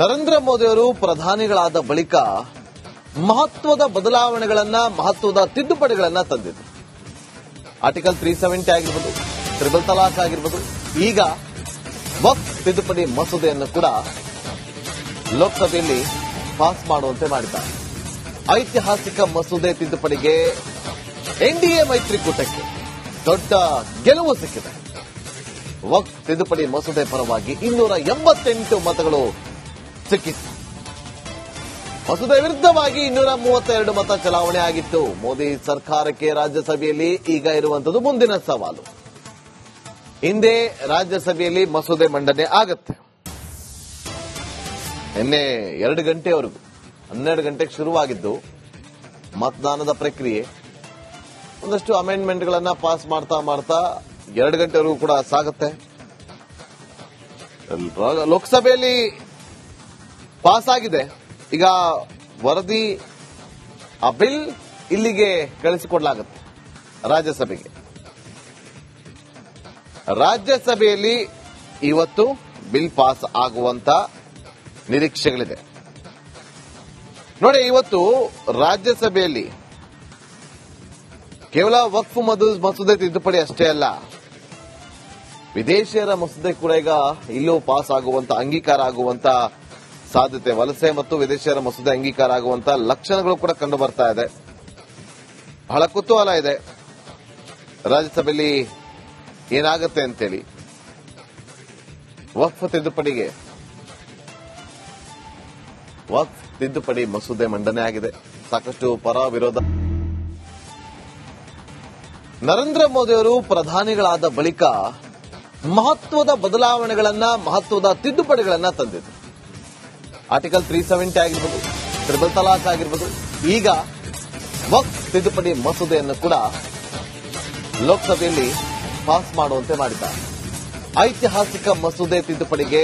ನರೇಂದ್ರ ಮೋದಿಯವರು ಪ್ರಧಾನಿಗಳಾದ ಬಳಿಕ ಮಹತ್ವದ ಬದಲಾವಣೆಗಳನ್ನ, ಮಹತ್ವದ ತಿದ್ದುಪಡಿಗಳನ್ನ ತಂದಿದ್ರು. ಆರ್ಟಿಕಲ್ ತ್ರೀ ಸೆವೆಂಟಿ ಆಗಿರ್ಬೋದು ತ್ರಿಬಲ್ ತಲಾಕ್ ಆಗಿರ್ಬೋದು, ಈಗ ವಕ್ ತಿದ್ದುಪಡಿ ಮಸೂದೆಯನ್ನು ಕೂಡ ಲೋಕಸಭೆಯಲ್ಲಿ ಪಾಸ್ ಮಾಡುವಂತೆ ಮಾಡಿದ್ದಾರೆ. ಐತಿಹಾಸಿಕ ಮಸೂದೆ ತಿದ್ದುಪಡಿಗೆ ಎನ್ಡಿಎ ಮೈತ್ರಿಕೂಟಕ್ಕೆ ದೊಡ್ಡ ಗೆಲುವು ಸಿಕ್ಕಿದೆ. ವಕ್ ತಿದ್ದುಪಡಿ ಮಸೂದೆ ಪರವಾಗಿ ಇನ್ನೂರ ಎಂಬತ್ತೆಂಟು ಮತಗಳು ಸಿಕ್ಕಿತ್ತು ಮಸೂದೆ ವಿರುದ್ಧವಾಗಿ ಇನ್ನೂರ ಮೂವತ್ತೆರಡು ಮತ ಚಲಾವಣೆ ಆಗಿತ್ತು. ಮೋದಿ ಸರ್ಕಾರಕ್ಕೆ ರಾಜ್ಯಸಭೆಯಲ್ಲಿ ಈಗ ಇರುವಂತದ್ದು ಮುಂದಿನ ಸವಾಲು. ಹಿಂದೆ ರಾಜ್ಯಸಭೆಯಲ್ಲಿ ಮಸೂದೆ ಮಂಡನೆ ಆಗತ್ತೆ. ನಿನ್ನೆ ಎರಡು ಗಂಟೆವರೆಗೂ, ಹನ್ನೆರಡು ಗಂಟೆಗೆ ಶುರುವಾಗಿದ್ದು ಮತದಾನದ ಪ್ರಕ್ರಿಯೆ. ಒಂದಷ್ಟು ಅಮೆಂಡ್ಮೆಂಟ್ಗಳನ್ನ ಪಾಸ್ ಮಾಡ್ತಾ ಮಾಡ್ತಾ ಎರಡು ಗಂಟೆವರೆಗೂ ಕೂಡ ಸಾಗುತ್ತೆ. ಲೋಕಸಭೆಯಲ್ಲಿ ಪಾಸ್ ಆಗಿದೆ ಈಗ ವರದಿ, ಆ ಬಿಲ್ ಇಲ್ಲಿಗೆ ಕಳಿಸಿಕೊಡಲಾಗುತ್ತೆ ರಾಜ್ಯಸಭೆಗೆ. ರಾಜ್ಯಸಭೆಯಲ್ಲಿ ಇವತ್ತು ಬಿಲ್ ಪಾಸ್ ಆಗುವಂತ ನಿರೀಕ್ಷೆಗಳಿದೆ. ನೋಡಿ, ಇವತ್ತು ರಾಜ್ಯಸಭೆಯಲ್ಲಿ ಕೇವಲ ವಕ್ಫ್ ಮಸೂದೆ ತಿದ್ದುಪಡಿ ಅಷ್ಟೇ ಅಲ್ಲ, ವಿದೇಶಿಯರ ಮಸೂದೆ ಕೂಡ ಈಗ ಇಲ್ಲೂ ಪಾಸ್ ಆಗುವಂತ, ಅಂಗೀಕಾರ ಆಗುವಂತ ಸಾಧ್ಯತೆ, ವಲಸೆ ಮತ್ತು ವಿದೇಶಿಯರ ಮಸೂದೆ ಅಂಗೀಕಾರ ಆಗುವಂತಹ ಲಕ್ಷಣಗಳು ಕೂಡ ಕಂಡು ಬರ್ತಾ ಇದೆ. ಬಹಳ ಕುತೂಹಲ ಇದೆ. ರಾಜ್ಯಸಭೆಯಲ್ಲಿ ಏನಾಗುತ್ತೆ ಅಂತೇಳಿ. ವಕ್ಫ್ ತಿದ್ದುಪಡಿಗೆ. ವಕ್ಫ್ ತಿದ್ದುಪಡಿ ಮಸೂದೆ ಮಂಡನೆ ಆಗಿದೆ. ಸಾಕಷ್ಟು ಪರ ವಿರೋಧ. ನರೇಂದ್ರ ಮೋದಿಯವರು ಪ್ರಧಾನಿಗಳಾದ ಬಳಿಕ ಮಹತ್ವದ ಬದಲಾವಣೆಗಳನ್ನ, ಮಹತ್ವದ ತಿದ್ದುಪಡಿಗಳನ್ನ ತಂದಿದ್ರು. ಆರ್ಟಿಕಲ್ ತ್ರೀ ಸೆವೆಂಟಿ ಆಗಿರ್ಬೋದು ತ್ರಿಬಲ್ ತಲಾಕ್ ಆಗಿರ್ಬೋದು, ಈಗ ವಕ್ಫ್ ತಿದ್ದುಪಡಿ ಮಸೂದೆಯನ್ನು ಕೂಡ ಲೋಕಸಭೆಯಲ್ಲಿ ಪಾಸ್ ಮಾಡುವಂತೆ ಮಾಡಿದ್ದಾರೆ. ಐತಿಹಾಸಿಕ ಮಸೂದೆ ತಿದ್ದುಪಡಿಗೆ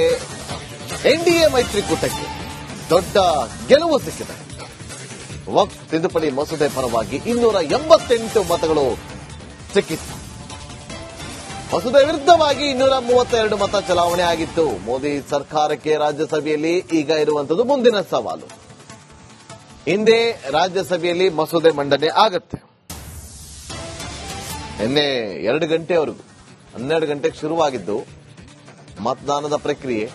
ಎನ್ಡಿಎ ಮೈತ್ರಿಕೂಟಕ್ಕೆ ದೊಡ್ಡ ಗೆಲುವು ಸಿಕ್ಕಿದೆ. ವಕ್ಫ್ ತಿದ್ದುಪಡಿ ಮಸೂದೆ ಪರವಾಗಿ ಇನ್ನೂರ ಎಂಬತ್ತೆಂಟು ಮತಗಳು ಸಿಕ್ಕಿತ್ತು. ಮಸೂದೆ ವಿರುದ್ಧವಾಗಿ ಇನ್ನೂರ ಮೂವತ್ತೆರಡು ಮತ ಚಲಾವಣೆ ಆಗಿತ್ತು. ಮೋದಿ ಸರ್ಕಾರಕ್ಕೆ ರಾಜ್ಯಸಭೆಯಲ್ಲಿ ಈಗ ಇರುವಂತದ್ದು ಮುಂದಿನ ಸವಾಲು. ಹಿಂದೆ ರಾಜ್ಯಸಭೆಯಲ್ಲಿ ಮಸೂದೆ ಮಂಡನೆ ಆಗತ್ತೆ. ನಿನ್ನೆ ಎರಡು ಗಂಟೆವರೆಗೂ, ಹನ್ನೆರಡು ಗಂಟೆಗೆ ಶುರುವಾಗಿದ್ದು ಮತದಾನದ ಪ್ರಕ್ರಿಯೆ.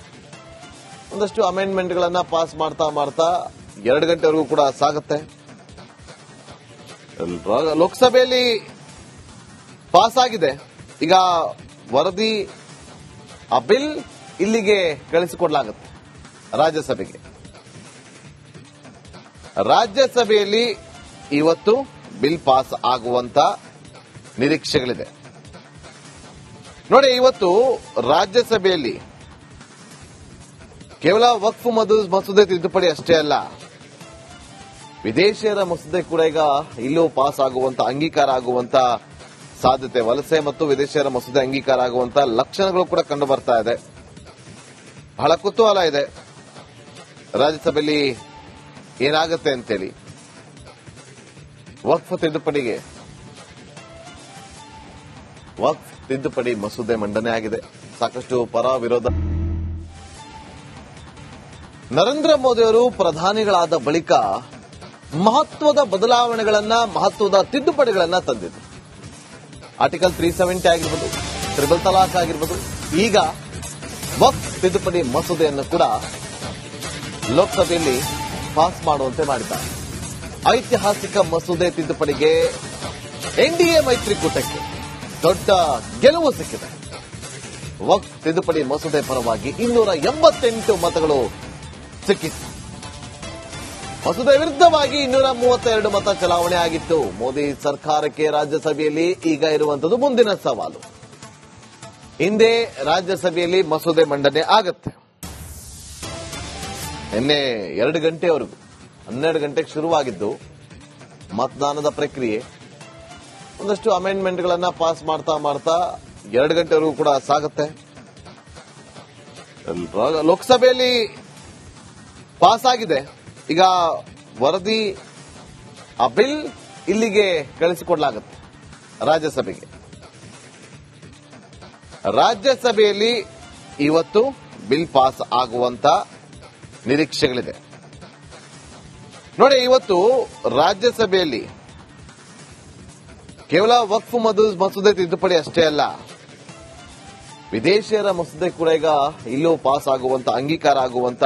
ಒಂದಷ್ಟು ಅಮೆಂಡ್ಮೆಂಟ್ಗಳನ್ನ ಪಾಸ್ ಮಾಡ್ತಾ ಮಾಡ್ತಾ ಎರಡು ಗಂಟೆವರೆಗೂ ಕೂಡ ಸಾಗುತ್ತೆ. ಲೋಕಸಭೆಯಲ್ಲಿ ಪಾಸ್ ಆಗಿದೆ ಈಗ ವರದಿ ಆ ಬಿಲ್ ಇಲ್ಲಿಗೆ ಕಳಿಸಿಕೊಡ್ಲಾಗುತ್ತೆ ರಾಜ್ಯಸಭೆಗೆ. ರಾಜ್ಯಸಭೆಯಲ್ಲಿ ಇವತ್ತು ಬಿಲ್ ಪಾಸ್ ಆಗುವಂತ ನಿರೀಕ್ಷೆಗಳಿದೆ. ನೋಡಿ, ಇವತ್ತು ರಾಜ್ಯಸಭೆಯಲ್ಲಿ ಕೇವಲ ವಕ್ಫ್ ಮದು, ಮಸೂದೆ ತಿದ್ದುಪಡಿ ಅಷ್ಟೇ ಅಲ್ಲ, ವಿದೇಶಿಯರ ಮಸೂದೆ ಕೂಡ ಈಗ ಇಲ್ಲೂ ಪಾಸ್ ಆಗುವಂತ, ಅಂಗೀಕಾರ ಆಗುವಂತ ಸಾಧ್ಯತೆ, ವಲಸೆ ಮತ್ತು ವಿದೇಶಿಯರ ಮಸೂದೆ ಅಂಗೀಕಾರ ಆಗುವಂತಹ ಲಕ್ಷಣಗಳು ಕೂಡ ಕಂಡು ಬರ್ತಾ ಇದೆ. ಬಹಳ ಕುತೂಹಲ ಇದೆ. ರಾಜ್ಯಸಭೆಯಲ್ಲಿ ಏನಾಗುತ್ತೆ ಅಂತೇಳಿ. ವಕ್ಫ್ ತಿದ್ದುಪಡಿಗೆ. ವಕ್ಫ್ ತಿದ್ದುಪಡಿ ಮಸೂದೆ ಮಂಡನೆ ಆಗಿದೆ. ಸಾಕಷ್ಟು ಪರ ವಿರೋಧ ನರೇಂದ್ರ ಮೋದಿ ಅವರು ಪ್ರಧಾನಿಗಳಾದ ಬಳಿಕ ಮಹತ್ವದ ಬದಲಾವಣೆಗಳನ್ನ, ಮಹತ್ವದ ತಿದ್ದುಪಡಿಗಳನ್ನ ತಂದಿದ್ರು. ಆರ್ಟಿಕಲ್ ತ್ರೀ ಸೆವೆಂಟಿ ಆಗಿರ್ಬೋದು ತ್ರಿಬಲ್ ತಲಾಖ್ ಆಗಿರ್ಬೋದು, ಈಗ ವಕ್ಫ್ ತಿದ್ದುಪಡಿ ಮಸೂದೆಯನ್ನು ಕೂಡ ಲೋಕಸಭೆಯಲ್ಲಿ ಪಾಸ್ ಮಾಡುವಂತೆ ಮಾಡಿದ್ದಾರೆ. ಐತಿಹಾಸಿಕ ಮಸೂದೆ ತಿದ್ದುಪಡಿಗೆ ಎನ್ಡಿಎ ಮೈತ್ರಿಕೂಟಕ್ಕೆ ದೊಡ್ಡ ಗೆಲುವು ಸಿಕ್ಕಿದೆ. ವಕ್ ತಿದ್ದುಪಡಿ ಮಸೂದೆ ಪರವಾಗಿ ಇನ್ನೂರ ಎಂಬತ್ತೆಂಟು ಮತಗಳು ಸಿಕ್ಕಿತ್ತು. ಮಸೂದೆ ವಿರುದ್ಧವಾಗಿ ಇನ್ನೂರ ಮೂವತ್ತೆರಡು ಮತ ಚಲಾವಣೆ ಆಗಿತ್ತು. ಮೋದಿ ಸರ್ಕಾರಕ್ಕೆ ರಾಜ್ಯಸಭೆಯಲ್ಲಿ ಈಗ ಇರುವಂತದ್ದು ಮುಂದಿನ ಸವಾಲು. ಹಿಂದೆ ರಾಜ್ಯಸಭೆಯಲ್ಲಿ ಮಸೂದೆ ಮಂಡನೆ ಆಗತ್ತೆ. ನಿನ್ನೆ ಎರಡು ಗಂಟೆವರೆಗೂ, ಹನ್ನೆರಡು ಗಂಟೆಗೆ ಶುರುವಾಗಿದ್ದು, ಮತದಾನದ ಪ್ರಕ್ರಿಯೆ. ಒಂದಷ್ಟು ಅಮೆಂಡ್ಮೆಂಟ್ಗಳನ್ನ ಪಾಸ್ ಮಾಡ್ತಾ ಮಾಡ್ತಾ ಎರಡು ಗಂಟೆವರೆಗೂ ಕೂಡ ಸಾಗುತ್ತೆ. ಲೋಕಸಭೆಯಲ್ಲಿ ಪಾಸ್ ಆಗಿದೆ ಈಗ ವರದಿ ಆ ಬಿಲ್ ಇಲ್ಲಿಗೆ ಕಳಿಸಿಕೊಡಲಾಗುತ್ತೆ ರಾಜ್ಯಸಭೆಗೆ. ರಾಜ್ಯಸಭೆಯಲ್ಲಿ ಇವತ್ತು ಬಿಲ್ ಪಾಸ್ ಆಗುವಂತ ನಿರೀಕ್ಷೆಗಳಿದೆ. ನೋಡಿ, ಇವತ್ತು ರಾಜ್ಯಸಭೆಯಲ್ಲಿ ಕೇವಲ ವಕ್ಫ್ ಮಸೂದೆ ತಿದ್ದುಪಡಿ ಅಷ್ಟೇ ಅಲ್ಲ, ವಿದೇಶಿಯರ ಮಸೂದೆ ಕೂಡ ಈಗ ಇಲ್ಲೂ ಪಾಸ್ ಆಗುವಂತ, ಅಂಗೀಕಾರ ಆಗುವಂತ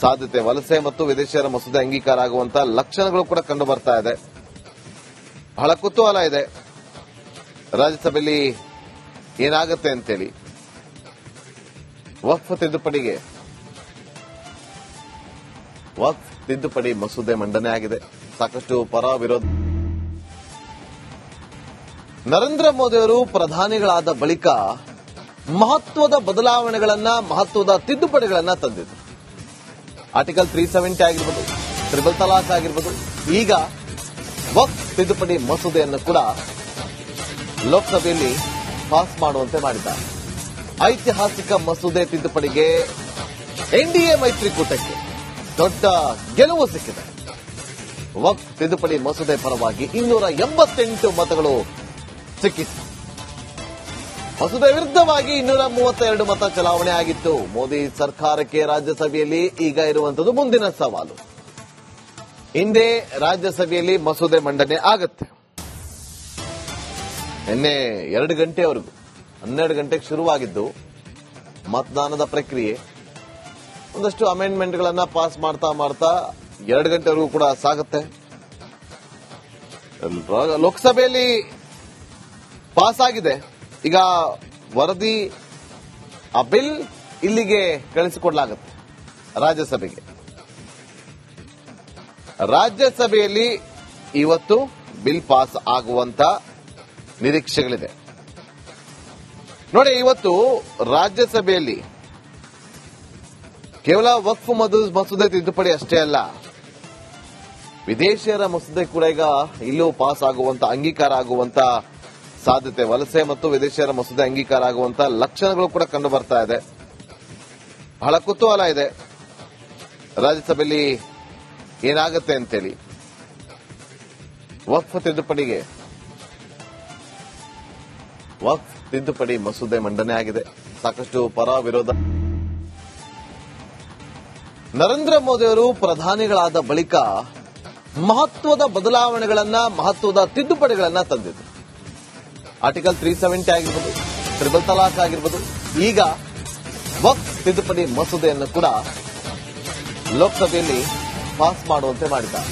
ಸಾಧ್ಯತೆ. ವಲಸೆ ಮತ್ತು ವಿದೇಶಿಯರ ಮಸೂದೆ ಅಂಗೀಕಾರ ಆಗುವಂತಹ ಲಕ್ಷಣಗಳು ಕೂಡ ಕಂಡು ಬರ್ತಾ ಇದೆ. ಬಹಳ ಕುತೂಹಲ ಇದೆ. ರಾಜ್ಯಸಭೆಯಲ್ಲಿ ಏನಾಗುತ್ತೆ ಅಂತೇಳಿ. ವಕ್ಫ್ ತಿದ್ದುಪಡಿಗೆ. ವಕ್ಫ್ ತಿದ್ದುಪಡಿ ಮಸೂದೆ ಮಂಡನೆ ಆಗಿದೆ. ಸಾಕಷ್ಟು ಪರ ವಿರೋಧ. ನರೇಂದ್ರ ಮೋದಿ ಅವರು ಪ್ರಧಾನಿಗಳಾದ ಬಳಿಕ ಮಹತ್ವದ ಬದಲಾವಣೆಗಳನ್ನ, ಮಹತ್ವದ ತಿದ್ದುಪಡಿಗಳನ್ನ ತಂದಿದ್ರು. ಆರ್ಟಿಕಲ್ ತ್ರೀ ಸೆವೆಂಟಿ ಆಗಿರ್ಬೋದು ತ್ರಿಬಲ್ ತಲಾಕ್ ಆಗಿರ್ಬೋದು, ಈಗ ವಕ್ ತಿದ್ದುಪಡಿ ಮಸೂದೆಯನ್ನು ಕೂಡ ಲೋಕಸಭೆಯಲ್ಲಿ ಪಾಸ್ ಮಾಡುವಂತೆ ಮಾಡಿದ್ದಾರೆ. ಐತಿಹಾಸಿಕ ಮಸೂದೆ ತಿದ್ದುಪಡಿಗೆ ಎನ್ಡಿಎ ಮೈತ್ರಿಕೂಟಕ್ಕೆ ದೊಡ್ಡ ಗೆಲುವು ಸಿಕ್ಕಿದೆ. ವಕ್ ತಿದ್ದುಪಡಿ ಮಸೂದೆ ಪರವಾಗಿ ಇನ್ನೂರ ಎಂಬತ್ತೆಂಟು ಮತಗಳು ಸಿಕ್ಕಿತು ಮಸೂದೆ ವಿರುದ್ಧವಾಗಿ ಇನ್ನೂರ ಮೂವತ್ತೆರಡು ಮತ ಚಲಾವಣೆ ಆಗಿತ್ತು. ಮೋದಿ ಸರ್ಕಾರಕ್ಕೆ ರಾಜ್ಯಸಭೆಯಲ್ಲಿ ಈಗ ಇರುವಂತದ್ದು ಮುಂದಿನ ಸವಾಲು. ಹಿಂದೆ ರಾಜ್ಯಸಭೆಯಲ್ಲಿ ಮಸೂದೆ ಮಂಡನೆ ಆಗತ್ತೆ. ನಿನ್ನೆ ಎರಡು ಗಂಟೆವರೆಗೂ, ಹನ್ನೆರಡು ಗಂಟೆಗೆ ಶುರುವಾಗಿದ್ದು ಮತದಾನದ ಪ್ರಕ್ರಿಯೆ. ಒಂದಷ್ಟು ಅಮೆಂಡ್ಮೆಂಟ್ಗಳನ್ನ ಪಾಸ್ ಮಾಡ್ತಾ ಮಾಡ್ತಾ ಎರಡು ಗಂಟೆವರೆಗೂ ಕೂಡ ಸಾಗುತ್ತೆ. ಲೋಕಸಭೆಯಲ್ಲಿ ಪಾಸ್ ಆಗಿದೆ ಈಗ ವರದಿ ಆ ಬಿಲ್ ಇಲ್ಲಿಗೆ ಕಳಿಸಿಕೊಡಲಾಗುತ್ತೆ ರಾಜ್ಯಸಭೆಗೆ. ರಾಜ್ಯಸಭೆಯಲ್ಲಿ ಇವತ್ತು ಬಿಲ್ ಪಾಸ್ ಆಗುವಂತ ನಿರೀಕ್ಷೆಗಳಿದೆ. ನೋಡಿ, ಇವತ್ತು ರಾಜ್ಯಸಭೆಯಲ್ಲಿ ಕೇವಲ ವಕ್ಫ್ ಮಸೂದೆ ತಿದ್ದುಪಡಿ ಅಷ್ಟೇ ಅಲ್ಲ, ವಿದೇಶಿಯರ ಮಸೂದೆ ಕೂಡ ಈಗ ಇಲ್ಲೂ ಪಾಸ್ ಆಗುವಂತ, ಅಂಗೀಕಾರ ಆಗುವಂತ ಸಾಧ್ಯತೆ. ವಲಸೆ ಮತ್ತು ವಿದೇಶಿಯರ ಮಸೂದೆ ಅಂಗೀಕಾರ ಆಗುವಂತಹ ಲಕ್ಷಣಗಳು ಕೂಡ ಕಂಡು ಬರ್ತಾ ಇದೆ. ಬಹಳ ಕುತೂಹಲ ಇದೆ. ರಾಜ್ಯಸಭೆಯಲ್ಲಿ ಏನಾಗುತ್ತೆ ಅಂತೇಳಿ. ವಕ್ಫ್ ತಿದ್ದುಪಡಿಗೆ. ವಕ್ ತಿದ್ದುಪಡಿ ಮಸೂದೆ ಮಂಡನೆ ಆಗಿದೆ. ಸಾಕಷ್ಟು ಪರ ವಿರೋಧ. ನರೇಂದ್ರ ಮೋದಿ ಅವರು ಪ್ರಧಾನಿಗಳಾದ ಬಳಿಕ ಮಹತ್ವದ ಬದಲಾವಣೆಗಳನ್ನ, ಮಹತ್ವದ ತಿದ್ದುಪಡಿಗಳನ್ನ ತಂದಿದ್ರು. ಆರ್ಟಿಕಲ್ ತ್ರೀ ಸೆವೆಂಟಿ ಆಗಿರ್ಬೋದು ತ್ರಿಬಲ್ ತಲಾಕ್ ಆಗಿರ್ಬೋದು, ಈಗ ವಕ್ ತಿದ್ದುಪಡಿ ಮಸೂದೆಯನ್ನು ಕೂಡ ಲೋಕಸಭೆಯಲ್ಲಿ ಪಾಸ್ ಮಾಡುವಂತೆ ಮಾಡಿದ್ದಾರೆ.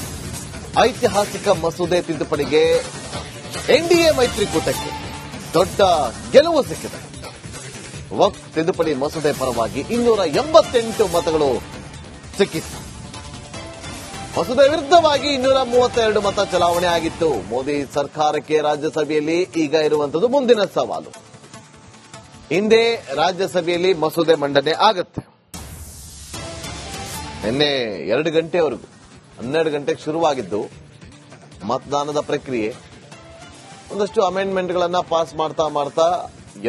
ಐತಿಹಾಸಿಕ ಮಸೂದೆ ತಿದ್ದುಪಡಿಗೆ ಎನ್ಡಿಎ ಮೈತ್ರಿಕೂಟಕ್ಕೆ ದೊಡ್ಡ ಗೆಲುವು ಸಿಕ್ಕಿದೆ. ವಕ್ ತಿದ್ದುಪಡಿ ಮಸೂದೆ ಪರವಾಗಿ ಇನ್ನೂರ ಎಂಬತ್ತೆಂಟು ಮತಗಳು ಸಿಕ್ಕಿತು ಮಸೂದೆ ವಿರುದ್ಧವಾಗಿ ಇನ್ನೂರ ಮೂವತ್ತೆರಡು ಮತ ಚಲಾವಣೆ ಆಗಿತ್ತು. ಮೋದಿ ಸರ್ಕಾರಕ್ಕೆ ರಾಜ್ಯಸಭೆಯಲ್ಲಿ ಈಗ ಇರುವಂತದ್ದು ಮುಂದಿನ ಸವಾಲು. ಹಿಂದೆ ರಾಜ್ಯಸಭೆಯಲ್ಲಿ ಮಸೂದೆ ಮಂಡನೆ ಆಗತ್ತೆ. ನಿನ್ನೆ ಎರಡು ಗಂಟೆವರೆಗೂ, ಹನ್ನೆರಡು ಗಂಟೆಗೆ ಶುರುವಾಗಿದ್ದು ಮತದಾನದ ಪ್ರಕ್ರಿಯೆ. ಒಂದಷ್ಟು ಅಮೆಂಡ್ಮೆಂಟ್ಗಳನ್ನ ಪಾಸ್ ಮಾಡ್ತಾ ಮಾಡ್ತಾ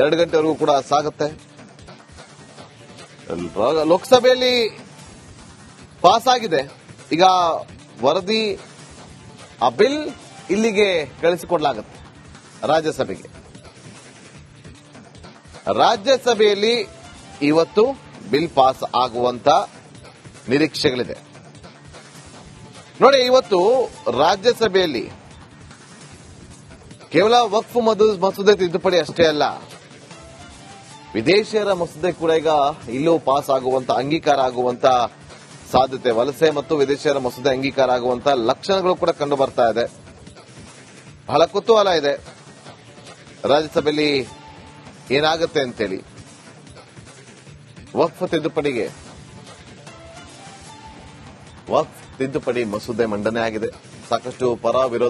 ಎರಡು ಗಂಟೆವರೆಗೂ ಕೂಡ ಸಾಗುತ್ತೆ. ಲೋಕಸಭೆಯಲ್ಲಿ ಪಾಸ್ ಆಗಿದೆ ಈಗ ವರದಿ ಆ ಬಿಲ್ ಇಲ್ಲಿಗೆ ಕಳಿಸಿಕೊಡಲಾಗುತ್ತೆ ರಾಜ್ಯಸಭೆಗೆ. ರಾಜ್ಯಸಭೆಯಲ್ಲಿ ಇವತ್ತು ಬಿಲ್ ಪಾಸ್ ಆಗುವಂತ ನಿರೀಕ್ಷೆಗಳಿದೆ. ನೋಡಿ, ಇವತ್ತು ರಾಜ್ಯಸಭೆಯಲ್ಲಿ ಕೇವಲ ವಕ್ಫ್ ಮದು ಮಸೂದೆ ತಿದ್ದುಪಡಿ ಅಷ್ಟೇ ಅಲ್ಲ, ವಿದೇಶಿಯರ ಮಸೂದೆ ಕೂಡ ಈಗ ಇಲ್ಲೂ ಪಾಸ್ ಆಗುವಂತ, ಅಂಗೀಕಾರ ಆಗುವಂತ ಸಾಧ್ಯತೆ, ವಲಸೆ ಮತ್ತು ವಿದೇಶಿಯರ ಮಸೂದೆ ಅಂಗೀಕಾರ ಆಗುವಂತಹ ಲಕ್ಷಣಗಳು ಕೂಡ ಕಂಡು ಬರ್ತಾ ಇದೆ. ಬಹಳ ಕುತೂಹಲ ಇದೆ. ರಾಜ್ಯಸಭೆಯಲ್ಲಿ ಏನಾಗುತ್ತೆ ಅಂತೇಳಿ. ವಕ್ಫ್ ತಿದ್ದುಪಡಿಗೆ. ವಕ್ಫ್ ತಿದ್ದುಪಡಿ ಮಸೂದೆ ಮಂಡನೆ ಆಗಿದೆ. ಸಾಕಷ್ಟು ಪರ ವಿರೋಧ